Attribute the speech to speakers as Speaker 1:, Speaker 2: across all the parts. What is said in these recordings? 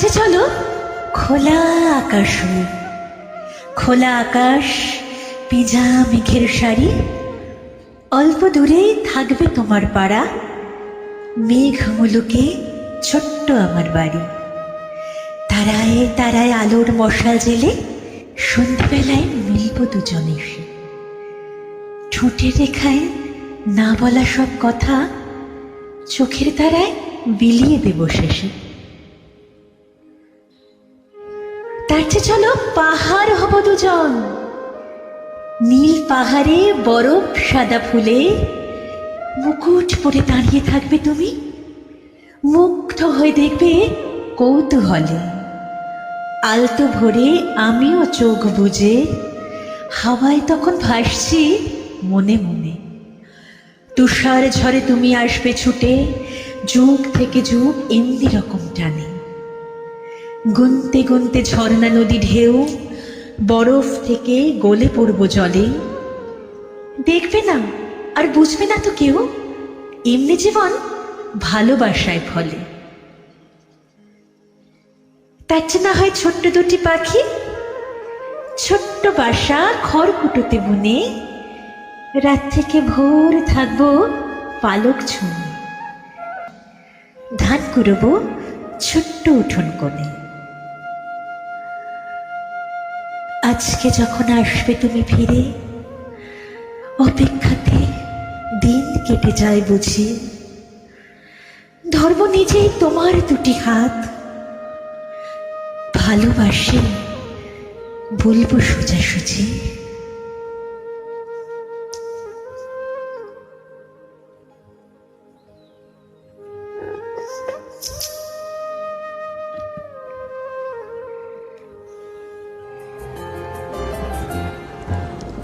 Speaker 1: চেয়ে চলো। খোলা আকাশ খোলা আকাশ, পিজা, মেঘের শাড়ি। অল্প দূরেই থাকবে তোমার পাড়া। মেঘ মুলুকে ছোট্ট আমার বাড়ি। তারায় তারায় আলোর মশাল জেলে সন্ধ্যেবেলায় মিলব দুজন এসে। ঠোঁটের রেখায় না বলা সব কথা চোখের তারায় বিলিয়ে দেব শেষে। তার চেয়ে চলো পাহাড় হব দুজন। নীল পাহাড়ে বরফ, সাদা ফুলে। মুকুট পরে দাঁড়িয়ে থাকবে তুমি। মুগ্ধ হয়ে দেখবে কৌতূহলে। আলতো ভরে আমিও চোখ বুঝে হাওয়ায় তখন ভাসছি মনে মনে। তুষার ঝরে তুমি আসবে ছুটে। যুগ থেকে যুগ এমনি রকম টানে। গুনতে গুনতে ঝর্ণা নদী ঢেউ, বরফ থেকে গলে পড়ব জলে। দেখবে না, আর বুঝবে না তো কেউ? এমনি জীবন ভালোবাসায় ফলে। তার না হয় ছোট্ট দুটি পাখি, ছোট্ট বাসা খড়কুটোতে বুনে। রাত থেকে ভোর থাকব পালক ছুঁয়ে। ধান কুড়বো ছোট্ট উঠোন কোণে। আজকে যখন আসবে তুমি ফিরে, অপেক্ষাতে দিন কেটে যায় বুঝি। ধর্ম নিজেই তোমার দুটি হাত। ভালোবাসে বলব সোজাসুজি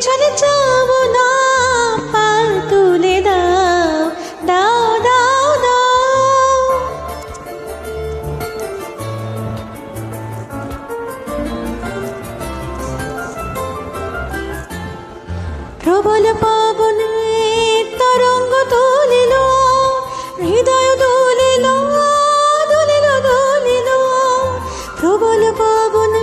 Speaker 2: পিছনে যাব না তুলে দাও দাও দাও দাও। প্রবল পাবনে তরঙ্গ প্রবল পাবনে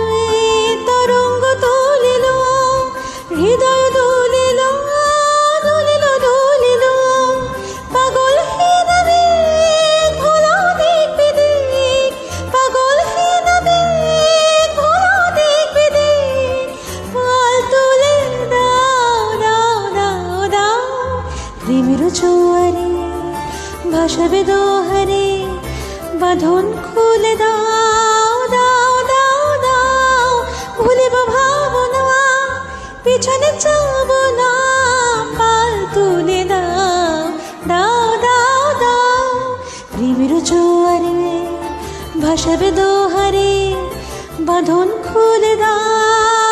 Speaker 2: ভাসাবে দোহারে বাঁধন খুলে দাও দাও দাও দাও ভুলিব ভাবনা পিছনে যাব না পাল তুলে দাও দাও দাও দাও প্রেমের জোয়ারে ভাসাবে দোহারে বাঁধন খুলে দাও